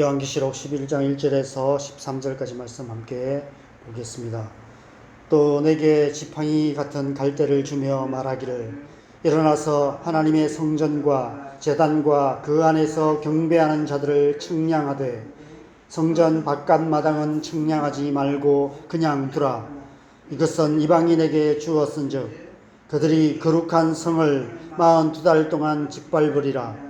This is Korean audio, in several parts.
요한계시록 11장 1절에서 13절까지 말씀 함께 보겠습니다. 또 내게 지팡이 같은 갈대를 주며 말하기를 일어나서 하나님의 성전과 재단과 그 안에서 경배하는 자들을 측량하되 성전 바깥 마당은 측량하지 말고 그냥 두라 이것은 이방인에게 주었은즉 그들이 거룩한 성을 마흔 두 달 동안 짓밟으리라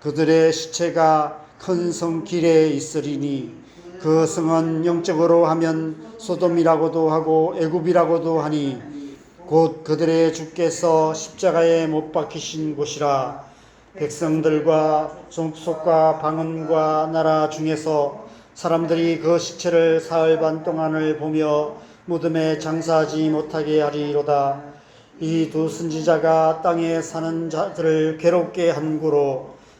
그들의 시체가 큰 성 길에 있으리니 그 성은 영적으로 하면 소돔이라고도 하고 애굽이라고도 하니 곧 그들의 주께서 십자가에 못 박히신 곳이라 백성들과 종속과 방언과 나라 중에서 사람들이 그 시체를 사흘 반 동안을 보며 무덤에 장사하지 못하게 하리로다. 이 두 선지자가 땅에 사는 자들을 괴롭게 한 구로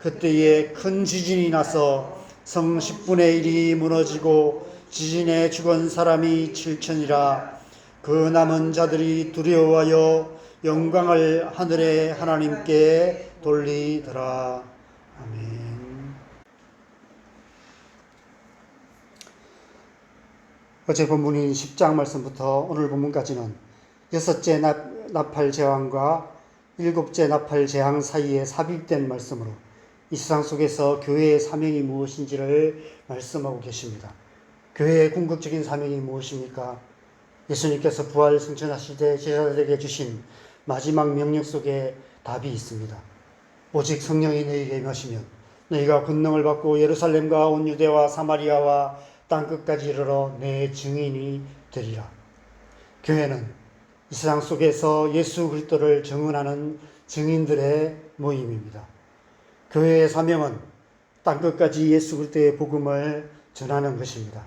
그때에 큰 지진이 나서 성 10분의 1이 무너지고 지진에 죽은 사람이 7천이라 그 남은 자들이 두려워하여 영광을 하늘의 하나님께 돌리더라. 아멘. 어제 본문인 10장 말씀부터 오늘 본문까지는 여섯째 나팔 제왕과 일곱째 나팔 재앙 사이에 삽입된 말씀으로 이 세상 속에서 교회의 사명이 무엇인지를 말씀하고 계십니다. 교회의 궁극적인 사명이 무엇입니까? 예수님께서 부활 승천하실 때 제자들에게 주신 마지막 명령 속에 답이 있습니다. 오직 성령이 너희에게 임하시면 너희가 권능을 받고 예루살렘과 온 유대와 사마리아와 땅 끝까지 이르러 내 증인이 되리라. 교회는 이 세상 속에서 예수 그리스도를 증언하는 증인들의 모임입니다. 교회의 사명은 땅 끝까지 예수 그리스도의 복음을 전하는 것입니다.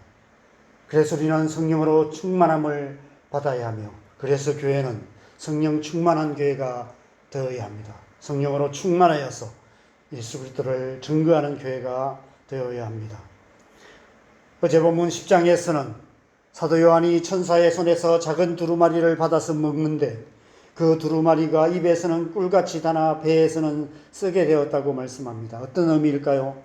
그래서 우리는 성령으로 충만함을 받아야 하며 그래서 교회는 성령 충만한 교회가 되어야 합니다. 성령으로 충만하여서 예수 그리스도를 증거하는 교회가 되어야 합니다. 어제 본문 10장에서는 사도 요한이 천사의 손에서 작은 두루마리를 받아서 먹는데 그 두루마리가 입에서는 꿀같이 다나 배에서는 쓰게 되었다고 말씀합니다. 어떤 의미일까요?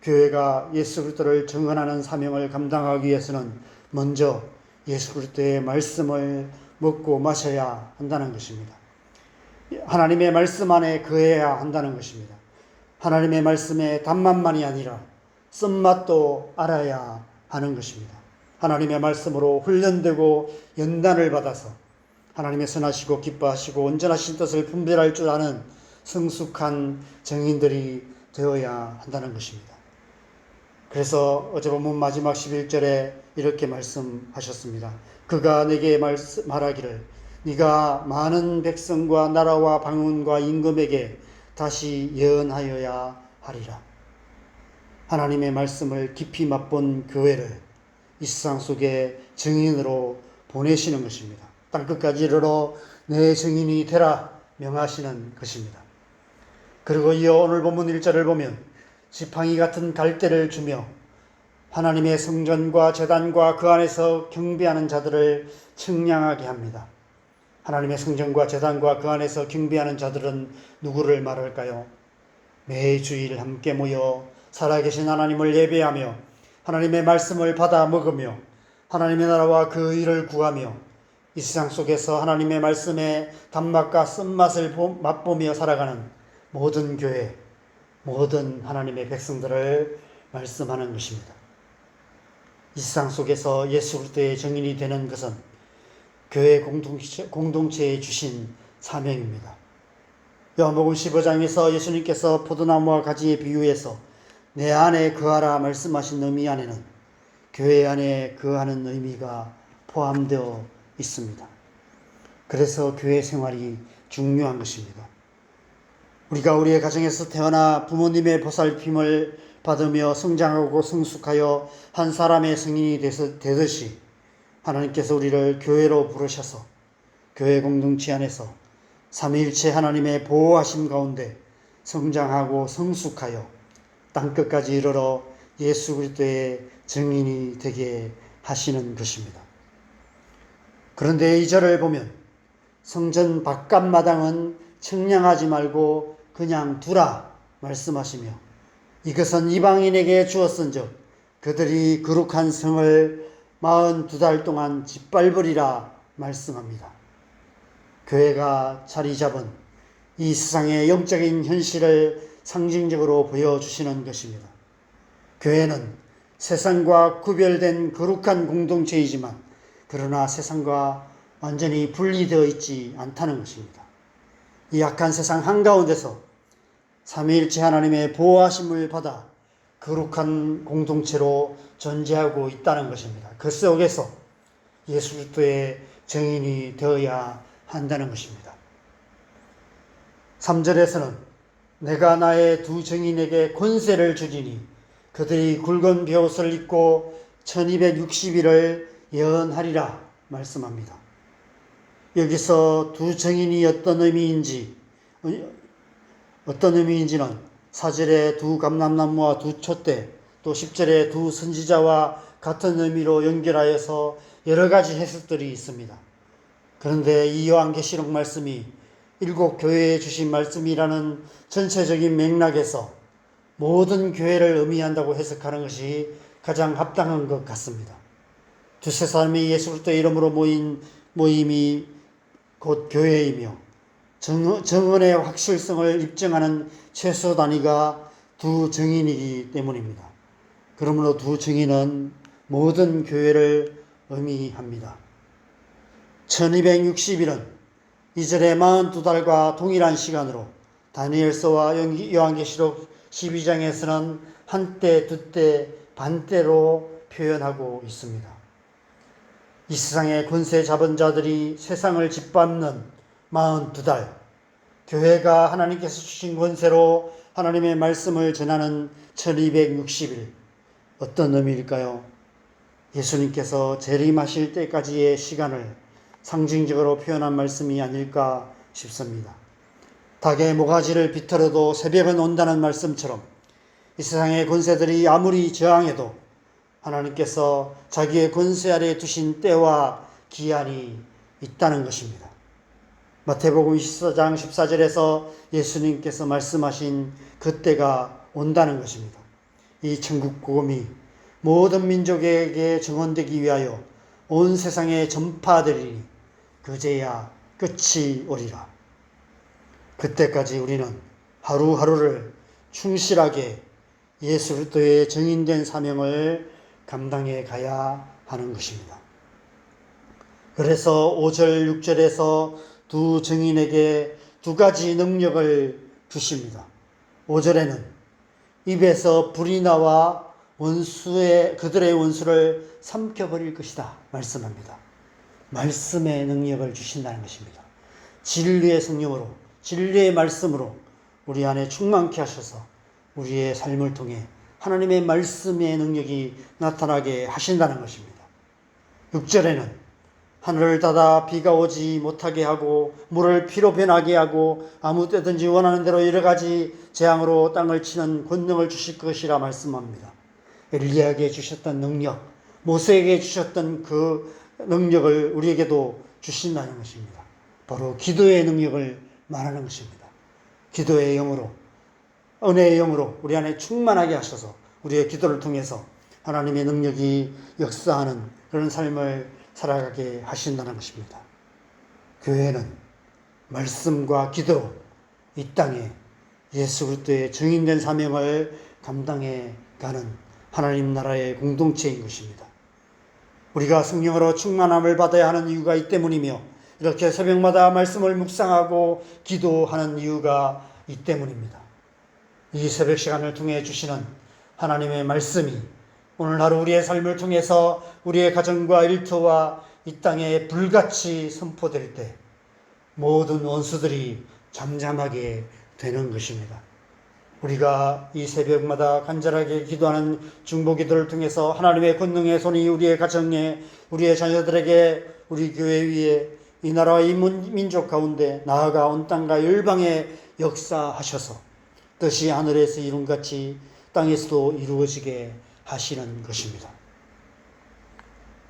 교회가 예수 그리스도를 증언하는 사명을 감당하기 위해서는 먼저 예수 그리스도의 말씀을 먹고 마셔야 한다는 것입니다. 하나님의 말씀 안에 거해야 한다는 것입니다. 하나님의 말씀의 단맛만이 아니라 쓴맛도 알아야 하는 것입니다. 하나님의 말씀으로 훈련되고 연단을 받아서 하나님의 선하시고 기뻐하시고 온전하신 뜻을 분별할 줄 아는 성숙한 정인들이 되어야 한다는 것입니다. 그래서 어제 본문 마지막 11절에 이렇게 말씀하셨습니다. 그가 내게 말하기를 네가 많은 백성과 나라와 방언과 임금에게 다시 예언하여야 하리라. 하나님의 말씀을 깊이 맛본 교회를 이 세상 속에 증인으로 보내시는 것입니다. 땅 끝까지 이르러 내 증인이 되라 명하시는 것입니다. 그리고 이어 오늘 본문 1절을 보면 지팡이 같은 갈대를 주며 하나님의 성전과 재단과 그 안에서 경배하는 자들을 측량하게 합니다. 하나님의 성전과 재단과 그 안에서 경배하는 자들은 누구를 말할까요? 매주일 함께 모여 살아계신 하나님을 예배하며 하나님의 말씀을 받아 먹으며 하나님의 나라와 그 의를 구하며 이 세상 속에서 하나님의 말씀의 단맛과 쓴맛을 보- 맛보며 살아가는 모든 교회, 모든 하나님의 백성들을 말씀하는 것입니다. 이 세상 속에서 예수 그리스도의 정인이 되는 것은 교회 공동체, 공동체에 주신 사명입니다. 요한복음 15장에서 예수님께서 포도나무와 가지에 비유해서 내 안에 거하라 말씀하신 의미 안에는 교회 안에 거하는 의미가 포함되어 있습니다. 그래서 교회 생활이 중요한 것입니다. 우리가 우리의 가정에서 태어나 부모님의 보살핌을 받으며 성장하고 성숙하여 한 사람의 성인이 되듯이 하나님께서 우리를 교회로 부르셔서 교회 공동체 안에서 삼위일체 하나님의 보호하심 가운데 성장하고 성숙하여 땅끝까지 이르러 예수 그리스도의 증인이 되게 하시는 것입니다. 그런데 이 절을 보면 성전 바깥 마당은 청량하지 말고 그냥 두라 말씀하시며 이것은 이방인에게 주었은즉 그들이 거룩한 성을 마흔 두 달 동안 짓밟으리라 말씀합니다. 교회가 자리 잡은 이 세상의 영적인 현실을 상징적으로 보여주시는 것입니다. 교회는 세상과 구별된 거룩한 공동체이지만 그러나 세상과 완전히 분리되어 있지 않다는 것입니다. 이 약한 세상 한가운데서 삼위일체 하나님의 보호하심을 받아 거룩한 공동체로 존재하고 있다는 것입니다. 그 속에서 예수 그리스도의 증인이 되어야 한다는 것입니다. 3절에서는 내가 나의 두 증인에게 권세를 주리니 그들이 굵은 베옷을 입고 1260일을 예언하리라 말씀합니다. 여기서 두 증인이 어떤 의미인지 어떤 의미인지는 사절의 두 감람나무와 두 촛대 또 10절의 두 선지자와 같은 의미로 연결하여서 여러 가지 해석들이 있습니다. 그런데 이 요한계시록 말씀이 일곱 교회에 주신 말씀이라는 전체적인 맥락에서 모든 교회를 의미한다고 해석하는 것이 가장 합당한 것 같습니다. 두세 사람이 예수 그리스도의 이름으로 모인 모임이 곧 교회이며 정, 정언의 확실성을 입증하는 최소 단위가 두 증인이기 때문입니다. 그러므로 두 증인은 모든 교회를 의미합니다. 1260일은 이절의 42달과 동일한 시간으로 다니엘서와 요한계시록 12장에서는 한때, 두때, 반때로 표현하고 있습니다. 이 세상의 권세 잡은 자들이 세상을 짓밟는 42달, 교회가 하나님께서 주신 권세로 하나님의 말씀을 전하는 1260일, 어떤 의미일까요? 예수님께서 재림하실 때까지의 시간을 상징적으로 표현한 말씀이 아닐까 싶습니다. 닭의 모가지를 비틀어도 새벽은 온다는 말씀처럼 이 세상의 권세들이 아무리 저항해도 하나님께서 자기의 권세 아래 두신 때와 기한이 있다는 것입니다. 마태복음 24장 14절에서 예수님께서 말씀하신 그때가 온다는 것입니다. 이 천국 복음이 모든 민족에게 증언되기 위하여 온 세상에 전파되리니 그제야 끝이 오리라. 그때까지 우리는 하루하루를 충실하게 예수 그리스도의 정인된 사명을 감당해 가야 하는 것입니다. 그래서 5절 6절에서 두 증인에게 두 가지 능력을 주십니다. 5절에는 입에서 불이 나와 원수의 그들의 원수를 삼켜버릴 것이다 말씀합니다. 말씀의 능력을 주신다는 것입니다. 진리의 성령으로 진리의 말씀으로 우리 안에 충만케 하셔서 우리의 삶을 통해 하나님의 말씀의 능력이 나타나게 하신다는 것입니다. 6절에는 하늘을 닫아 비가 오지 못하게 하고 물을 피로 변하게 하고 아무 때든지 원하는 대로 여러 가지 재앙으로 땅을 치는 권능을 주실 것이라 말씀합니다. 엘리야에게 주셨던 능력, 모세에게 주셨던 그 능력을 우리에게도 주신다는 것입니다. 바로 기도의 능력을 말하는 것입니다. 기도의 영으로, 은혜의 영으로 우리 안에 충만하게 하셔서 우리의 기도를 통해서 하나님의 능력이 역사하는 그런 삶을 살아가게 하신다는 것입니다. 교회는 말씀과 기도로 이 땅에 예수 그리스도의 증인된 사명을 감당해 가는 하나님 나라의 공동체인 것입니다. 우리가 성령으로 충만함을 받아야 하는 이유가 이 때문이며 이렇게 새벽마다 말씀을 묵상하고 기도하는 이유가 이 때문입니다. 이 새벽 시간을 통해 주시는 하나님의 말씀이 오늘 하루 우리의 삶을 통해서 우리의 가정과 일터와 이 땅에 불같이 선포될 때 모든 원수들이 잠잠하게 되는 것입니다. 우리가 이 새벽마다 간절하게 기도하는 중보 기도를 통해서 하나님의 권능의 손이 우리의 가정에 우리의 자녀들에게 우리 교회 위에 이 나라와 이 민족 가운데 나아가 온 땅과 열방에 역사하셔서 뜻이 하늘에서 이룬 같이 땅에서도 이루어지게 하시는 것입니다.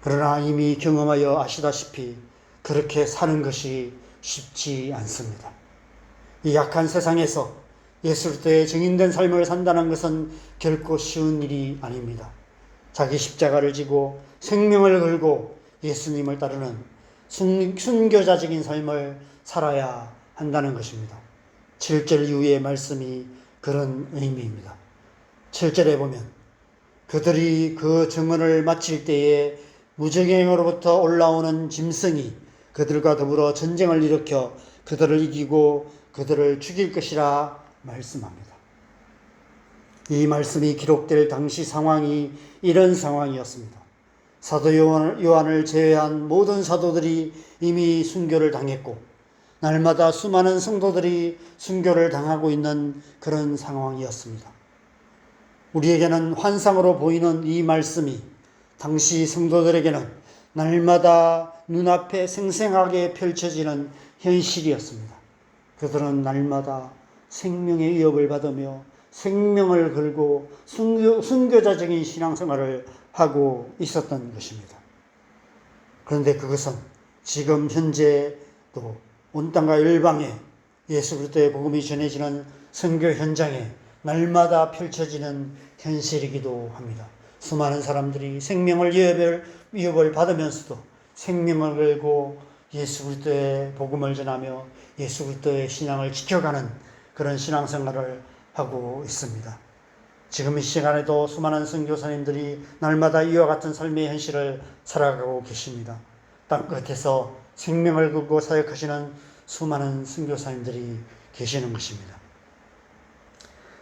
그러나 이미 경험하여 아시다시피 그렇게 사는 것이 쉽지 않습니다. 이 약한 세상에서 예수 그리스도의 증인된 삶을 산다는 것은 결코 쉬운 일이 아닙니다. 자기 십자가를 지고 생명을 걸고 예수님을 따르는 순, 순교자적인 삶을 살아야 한다는 것입니다. 7절 이후의 말씀이 그런 의미입니다. 7절에 보면 그들이 그 증언을 마칠 때에 무정행으로부터 올라오는 짐승이 그들과 더불어 전쟁을 일으켜 그들을 이기고 그들을 죽일 것이라 말씀합니다. 이 말씀이 기록될 당시 상황이 이런 상황이었습니다. 사도 요한을 제외한 모든 사도들이 이미 순교를 당했고 날마다 수많은 성도들이 순교를 당하고 있는 그런 상황이었습니다. 우리에게는 환상으로 보이는 이 말씀이 당시 성도들에게는 날마다 눈앞에 생생하게 펼쳐지는 현실이었습니다. 그들은 날마다 생명의 위협을 받으며 생명을 걸고 순교, 순교자적인 신앙생활을 하고 있었던 것입니다. 그런데 그것은 지금 현재도 온 땅과 열방에 예수 그리스도의 복음이 전해지는 선교 현장에 날마다 펼쳐지는 현실이기도 합니다. 수많은 사람들이 생명을 위협을, 위협을 받으면서도 생명을 걸고 예수 그리스도의 복음을 전하며 예수 그리스도의 신앙을 지켜가는 그런 신앙생활을 하고 있습니다. 지금 이 시간에도 수많은 선교사님들이 날마다 이와 같은 삶의 현실을 살아가고 계십니다. 땅 끝에서 생명을 걸고 사역하시는 수많은 선교사님들이 계시는 것입니다.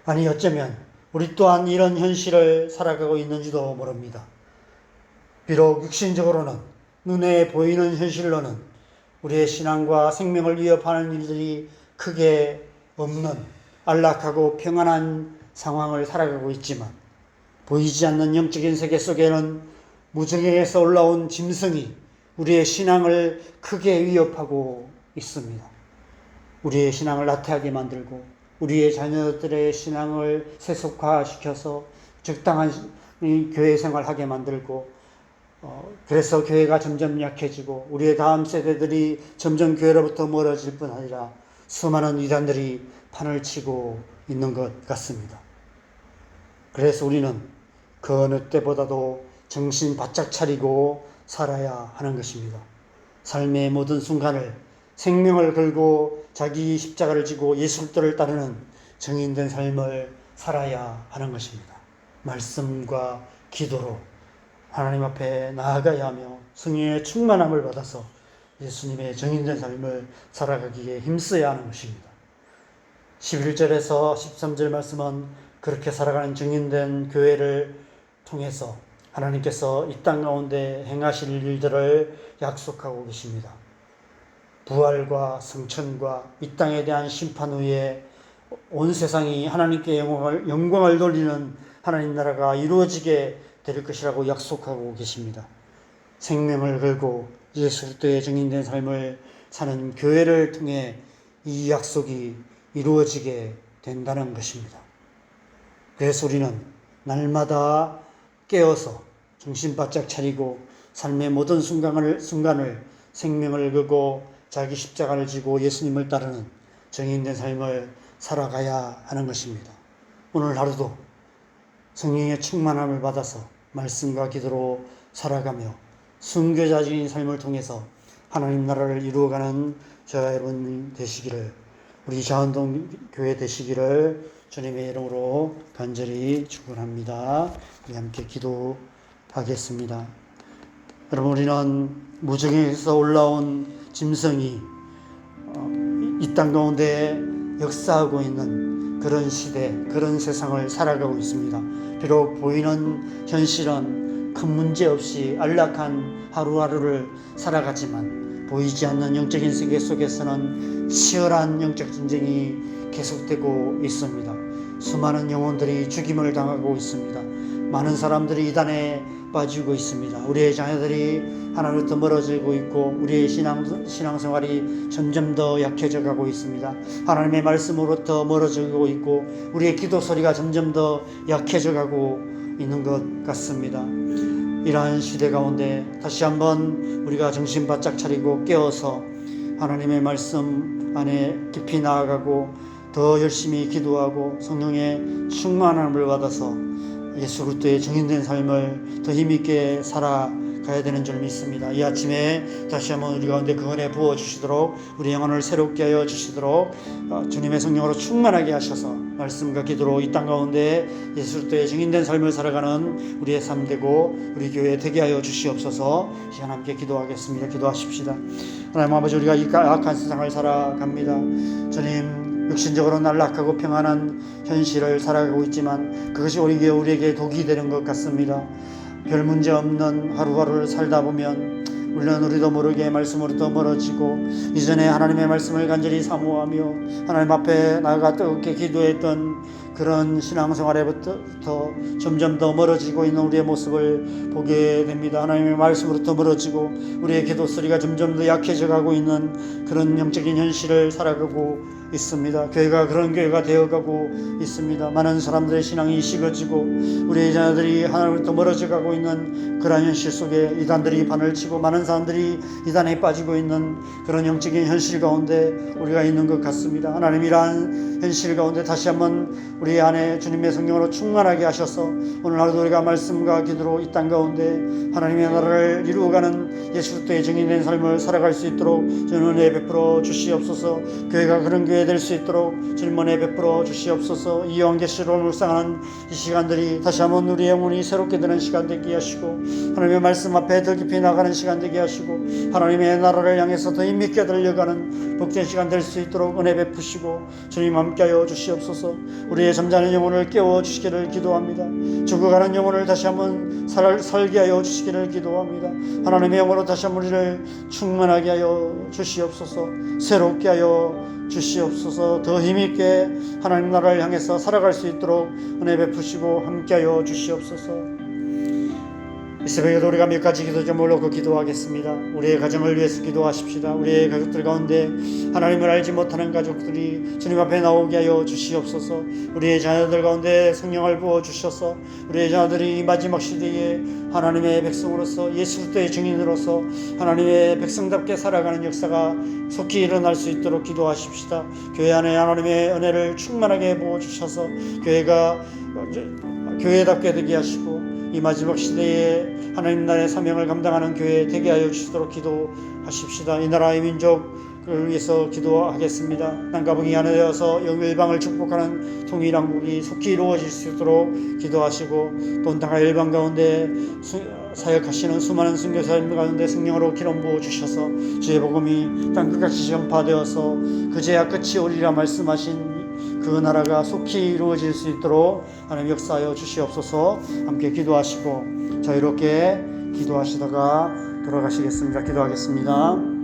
아니 어쩌면 우리 또한 이런 현실을 살아가고 있는지도 모릅니다. 비록 육신적으로는 눈에 보이는 현실로는 우리의 신앙과 생명을 위협하는 일들이 크게 없는 안락하고 평안한 상황을 살아가고 있지만 보이지 않는 영적인 세계 속에는 무정에서 올라온 짐승이 우리의 신앙을 크게 위협하고 있습니다. 우리의 신앙을 나태하게 만들고 우리의 자녀들의 신앙을 세속화시켜서 적당한 교회 생활하게 만들고 어, 그래서 교회가 점점 약해지고 우리의 다음 세대들이 점점 교회로부터 멀어질 뿐 아니라 수많은 이단들이 판을 치고 있는 것 같습니다. 그래서 우리는 그 어느 때보다도 정신 바짝 차리고 살아야 하는 것입니다. 삶의 모든 순간을 생명을 걸고 자기 십자가를 지고 예수 그리스도를 따르는 정인된 삶을 살아야 하는 것입니다. 말씀과 기도로 하나님 앞에 나아가야 하며 성령의 충만함을 받아서 예수님의 정인된 삶을 살아가기에 힘써야 하는 것입니다. 11절에서 13절 말씀은 그렇게 살아가는 정인된 교회를 통해서 하나님께서 이 땅 가운데 행하실 일들을 약속하고 계십니다. 부활과 성천과 이 땅에 대한 심판 후에 온 세상이 하나님께 영광을, 영광을 돌리는 하나님 나라가 이루어지게 될 것이라고 약속하고 계십니다. 생명을 걸고 예수 그리스도의 증인된 삶을 사는 교회를 통해 이 약속이 이루어지게 된다는 것입니다. 그래서 우리는 날마다 깨어서 정신 바짝 차리고 삶의 모든 순간을, 순간을 생명을 걸고 자기 십자가를 지고 예수님을 따르는 정인된 삶을 살아가야 하는 것입니다. 오늘 하루도 성령의 충만함을 받아서 말씀과 기도로 살아가며 순교자적인 삶을 통해서 하나님 나라를 이루어가는 저와 여러분 되시기를 우리 자원동 교회 되시기를 주님의 이름으로 간절히 축원합니다. 우리 함께 기도하겠습니다. 여러분 우리는 무정에서 올라온 짐승이 이 땅 가운데 역사하고 있는 그런 시대, 그런 세상을 살아가고 있습니다. 비록 보이는 현실은 큰 문제 없이 안락한 하루하루를 살아가지만 보이지 않는 영적인 세계 속에서는 치열한 영적 전쟁이 계속되고 있습니다. 수많은 영혼들이 죽임을 당하고 있습니다. 많은 사람들이 이단에 빠지고 있습니다. 우리의 자녀들이 하나님부터 멀어지고 있고 우리의 신앙 신앙생활이 점점 더 약해져 가고 있습니다. 하나님의 말씀으로부터 멀어지고 있고 우리의 기도 소리가 점점 더 약해져 가고 있는 것 같습니다. 이러한 시대 가운데 다시 한번 우리가 정신 바짝 차리고 깨어서 하나님의 말씀 안에 깊이 나아가고 더 열심히 기도하고 성령의 충만함을 받아서 예수 그리스도의 정인된 삶을 더 힘있게 살아 가야 되는 줄 믿습니다. 이 아침에 다시 한번 우리 가운데 그 은혜 부어 주시도록 우리 영혼을 새롭게 하여 주시도록 어, 주님의 성령으로 충만하게 하셔서 말씀과 기도로 이 땅 가운데 예수 그리스도의 정인된 삶을 살아가는 우리의 삶 되고 우리 교회 되게 하여 주시옵소서 시간 함께 기도하겠습니다. 기도하십시다. 하나님 아버지 우리가 이 악한 세상을 살아갑니다. 주님 육신적으로 날락하고 평안한 현실을 살아가고 있지만 그것이 오히려 우리에게 독이 되는 것 같습니다. 별 문제 없는 하루하루를 살다 보면 물론 우리도 모르게 말씀으로부터 멀어지고 이전에 하나님의 말씀을 간절히 사모하며 하나님 앞에 나아가 뜨겁게 기도했던 그런 신앙생활에부터 점점 더 멀어지고 있는 우리의 모습을 보게 됩니다. 하나님의 말씀으로부터 멀어지고 우리의 기도 소리가 점점 더 약해져 가고 있는 그런 영적인 현실을 살아가고 있습니다. 교회가 그런 교회가 되어가고 있습니다. 많은 사람들의 신앙이 식어지고 우리의 자녀들이 하나님으로부터 멀어져 가고 있는 그러한 현실 속에 이단들이 반을 치고 많은 사람들이 이단에 빠지고 있는 그런 영적인 현실 가운데 우리가 있는 것 같습니다. 하나님이란 현실 가운데 다시 한번 우리 안에 주님의 성령으로 충만하게 하셔서 오늘 하루도 우리가 말씀과 기도로 이 땅 가운데 하나님의 나라를 이루어가는 예수 그리스도의 증인된 삶을 살아갈 수 있도록 저는 은혜 베풀어 주시옵소서 교회가 그런 교회 될 수 있도록 주님 은혜 베풀어 주시옵소서. 이 영계시로 묵상하는 이 시간들이 다시 한번 우리 영혼이 새롭게 되는 시간 되게 하시고 하나님의 말씀 앞에 더 깊이 나가는 시간 되게 하시고 하나님의 나라를 향해서 더 힘있게 달려가는 복된 시간 될 수 있도록 은혜 베푸시고 주님 함께하여 주시옵소서. 우리의 잠자는 영혼을 깨워 주시기를 기도합니다. 죽어가는 영혼을 다시 한번 살, 살게 하여 주시기를 기도합니다. 하나님의 영으로 다시 한번 우리를 충만하게 하여 주시옵소서. 새롭게 하여 주시옵소서. 더 힘있게 하나님 나라를 향해서 살아갈 수 있도록 은혜 베푸시고 함께하여 주시옵소서 이 새벽에도 우리가 몇 가지 기도 좀 올놓고 기도하겠습니다. 우리의 가정을 위해서 기도하십시다. 우리의 가족들 가운데 하나님을 알지 못하는 가족들이 주님 앞에 나오게 하여 주시옵소서. 우리의 자녀들 가운데 성령을 부어 주셔서 우리의 자녀들이 이 마지막 시대에 하나님의 백성으로서 예수 그리스도의 증인으로서 하나님의 백성답게 살아가는 역사가 속히 일어날 수 있도록 기도하십시다. 교회 안에 하나님의 은혜를 충만하게 부어 주셔서 교회가 교회답게 되게 하시고 이 마지막 시대에 하나님 나라의 사명을 감당하는 교회 되게 하여 주시도록 기도하십시다. 이 나라의 민족을 위해서 기도하겠습니다. 땅가붕이 하나 되어서 영일방을 축복하는 통일왕국이 속히 이루어질 수 있도록 기도하시고 또 땅과 일방 가운데 수, 사역하시는 수많은 순교사님 가운데 성령으로 기름 부어 주셔서 주의 복음이 땅 끝까지 전파되어서 그제야 끝이 오리라 말씀하신 그 나라가 속히 이루어질 수 있도록 하나님 역사하여 주시옵소서 함께 기도하시고 자유롭게 기도하시다가 돌아가시겠습니다. 기도하겠습니다.